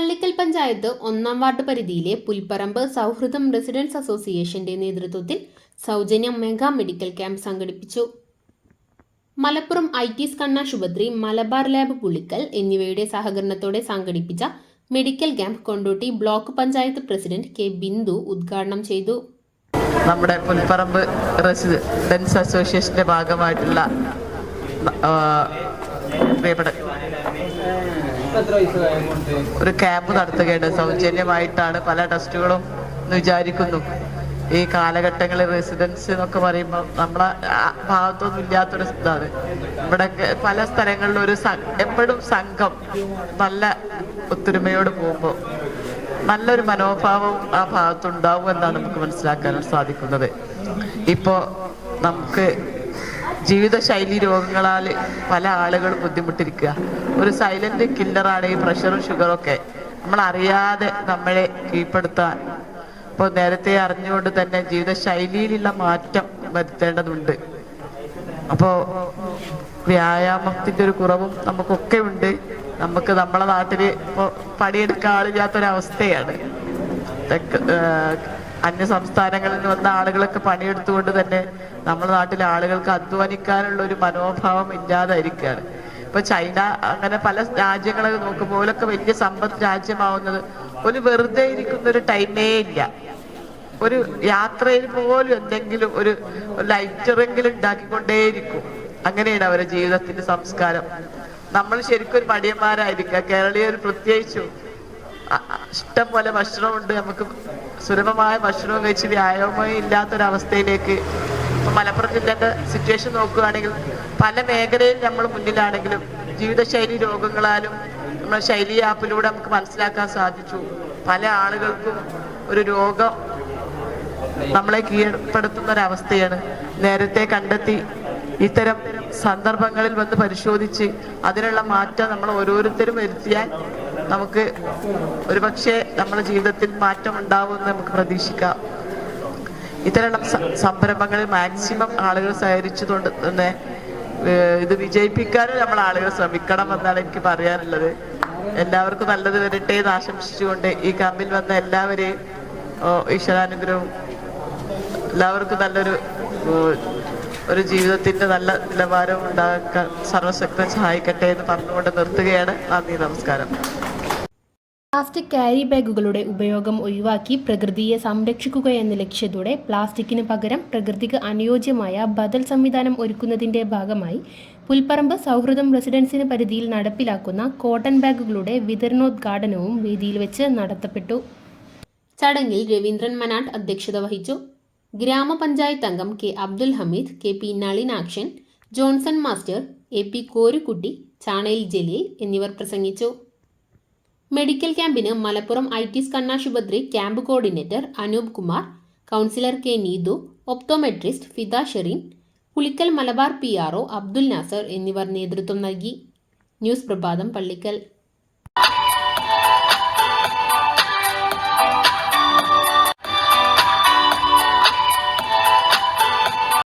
പുലിക്കൽ പഞ്ചായത്ത് ഒന്നാം വാർഡ് പരിധിയിലെ പുൽപ്പറമ്പ് സൗഹൃദം റെസിഡൻസ് അസോസിയേഷന്റെ നേതൃത്വത്തിൽ സൗജന്യ മെഗാ മെഡിക്കൽ ക്യാമ്പ് സംഘടിപ്പിച്ചു. മലപ്പുറം ഐ ടി കണ്ണാശുപത്രി മലബാർ ലാബ് പുളിക്കൽ എന്നിവയുടെ സഹകരണത്തോടെ സംഘടിപ്പിച്ച medical camp Kondotty block panchayat president K Bindu ഉദ്ഘാടനം ചെയ്തു. നമ്മുടെ പുൽപ്പറമ്പ് റെസിഡൻസ് അസോസിയേഷന്റെ ഭാഗമായിട്ടുള്ള ഒരു ക്യാമ്പ് നടത്തുകയാണ്. സൗജന്യമായിട്ടാണ് പല ടെസ്റ്റുകളും എന്ന് വിചാരിക്കുന്നു. ഈ കാലഘട്ടങ്ങളിൽ റെസിഡൻസ് എന്നൊക്കെ പറയുമ്പോൾ നമ്മളെ ഭാഗത്തൊന്നും ഇല്ലാത്തൊരു ഇതാണ്. ഇവിടെ പല സ്ഥലങ്ങളിലും ഒരു എപ്പോഴും സംഘം നല്ല ഒത്തൊരുമയോട് പോകുമ്പോൾ നല്ലൊരു മനോഭാവം ആ ഭാഗത്തുണ്ടാവും എന്നാണ് നമുക്ക് മനസ്സിലാക്കാൻ സാധിക്കുന്നത്. ഇപ്പോൾ നമുക്ക് ജീവിതശൈലി രോഗങ്ങളാൽ പല ആളുകളും ബുദ്ധിമുട്ടിരിക്കുക. ഒരു സൈലന്റ് കില്ലറാണ് ഈ പ്രഷറും ഷുഗറും ഒക്കെ. നമ്മൾ അറിയാതെ നമ്മളെ കീഴ്പ്പെടുത്താൻ. ഇപ്പോൾ നേരത്തെ അറിഞ്ഞുകൊണ്ട് തന്നെ ജീവിതശൈലിയിലുള്ള മാറ്റം വരുത്തേണ്ടതുണ്ട്. അപ്പോൾ വ്യായാമത്തിന്റെ ഒരു കുറവും നമുക്കൊക്കെ ഉണ്ട്. നമുക്ക് നമ്മളെ നാട്ടിൽ ഇപ്പോൾ പണിയെടുക്കാൻ ആളില്ലാത്തൊരവസ്ഥയാണ്. അന്യ സംസ്ഥാനങ്ങളിൽ നിന്ന് വന്ന ആളുകളൊക്കെ പണിയെടുത്തുകൊണ്ട് തന്നെ നമ്മുടെ നാട്ടിലെ ആളുകൾക്ക് അധ്വാനിക്കാനുള്ള ഒരു മനോഭാവം ഇല്ലാതായിരിക്കുകയാണ്. ഇപ്പൊ ചൈന അങ്ങനെ പല രാജ്യങ്ങളൊക്കെ നോക്കുമ്പോൾ ഒക്കെ വലിയ സമ്പത്ത് രാജ്യമാവുന്നത് ഒരു വെറുതെ ഇരിക്കുന്ന ഒരു ടൈമേ ഇല്ല. ഒരു യാത്രയിൽ പോലും എന്തെങ്കിലും ഒരു ലൈറ്ററെങ്കിലും ഉണ്ടാക്കിക്കൊണ്ടേയിരിക്കും. അങ്ങനെയാണ് അവരുടെ ജീവിതത്തിന്റെ സംസ്കാരം. നമ്മൾ ശരിക്കും ഒരു മടിയന്മാരായിരിക്കുക. കേരളീയർ പ്രത്യേകിച്ചും ഇഷ്ടം പോലെ ഭക്ഷണമുണ്ട്. നമുക്ക് സുലഭമായ ഭക്ഷണവും കഴിച്ച് വ്യായാമവും ഇല്ലാത്തൊരവസ്ഥയിലേക്ക് ഇപ്പൊ മലപ്പുറം ജില്ലയുടെ സിറ്റുവേഷൻ നോക്കുകയാണെങ്കിൽ പല മേഖലയിൽ നമ്മൾ മുന്നിലാണെങ്കിലും ജീവിതശൈലി രോഗങ്ങളാലും നമ്മൾ ശൈലി ആപ്പിലൂടെ നമുക്ക് മനസ്സിലാക്കാൻ സാധിച്ചു. പല ആളുകൾക്കും ഒരു രോഗം നമ്മളെ കീഴ്പ്പെടുത്തുന്ന ഒരവസ്ഥയാണ് നേരത്തെ കണ്ടെത്തി ഇത്തരം സന്ദർഭങ്ങളിൽ വന്ന് പരിശോധിച്ച് അതിനുള്ള മാറ്റം നമ്മൾ ഓരോരുത്തരും വരുത്തിയാൽ നമുക്ക് ഒരുപക്ഷെ നമ്മുടെ ജീവിതത്തിൽ മാറ്റം ഉണ്ടാവുമെന്ന് നമുക്ക് പ്രതീക്ഷിക്കാം. ഇത്തരം സംരംഭങ്ങളിൽ മാക്സിമം ആളുകൾ സഹകരിച്ചതുകൊണ്ട് തന്നെ ഇത് വിജയിപ്പിക്കാനും നമ്മൾ ആളുകൾ ശ്രമിക്കണം എന്നാണ് എനിക്ക് പറയാനുള്ളത്. എല്ലാവർക്കും നല്ലത് വരട്ടെ എന്ന് ആശംസിച്ചുകൊണ്ട് ഈ ക്യാമ്പിൽ വന്ന എല്ലാവരെയും ഈശ്വരാനുഗ്രഹം ഈശ്വരാനുഗ്രഹവും എല്ലാവർക്കും നല്ലൊരു ഒരു ജീവിതത്തിന്റെ നല്ല നിലവാരം ഉണ്ടാക്കാൻ സർവശക്തൻ സഹായിക്കട്ടെ എന്ന് പറഞ്ഞുകൊണ്ട് നിർത്തുകയാണ്. നന്ദി നമസ്കാരം. പ്ലാസ്റ്റിക് ക്യാരി ബാഗുകളുടെ ഉപയോഗം ഒഴിവാക്കി പ്രകൃതിയെ സംരക്ഷിക്കുക എന്ന ലക്ഷ്യത്തോടെ പ്ലാസ്റ്റിക്കിന് പകരം പ്രകൃതിക്ക് അനുയോജ്യമായ ബദൽ സംവിധാനം ഒരുക്കുന്നതിന്റെ ഭാഗമായി പുൽപ്പറമ്പ് സൗഹൃദം റെസിഡൻസിന് പരിധിയിൽ നടപ്പിലാക്കുന്ന കോട്ടൺ ബാഗുകളുടെ വിതരണോദ്ഘാടനവും വേദിയിൽ വെച്ച് നടത്തപ്പെട്ടു. ചടങ്ങിൽ രവീന്ദ്രൻ മനാട്ട് അധ്യക്ഷത വഹിച്ചു. ഗ്രാമപഞ്ചായത്ത് അംഗം K Abdul Hameed K P Nalinakshan Johnson master A P Korukkutty Chanayil Jaleel എന്നിവർ പ്രസംഗിച്ചു. മെഡിക്കൽ ക്യാമ്പിന് മലപ്പുറം ഐ ടി കണ്ണാശുപത്രി camp coordinator Anoop Kumar counsellor K Neethu optometrist Fida Shereen Pulikkal Malabar P R O Abdul Nasser എന്നിവർ നേതൃത്വം നൽകി. News പ്രഭാതം പള്ളിക്കൽ.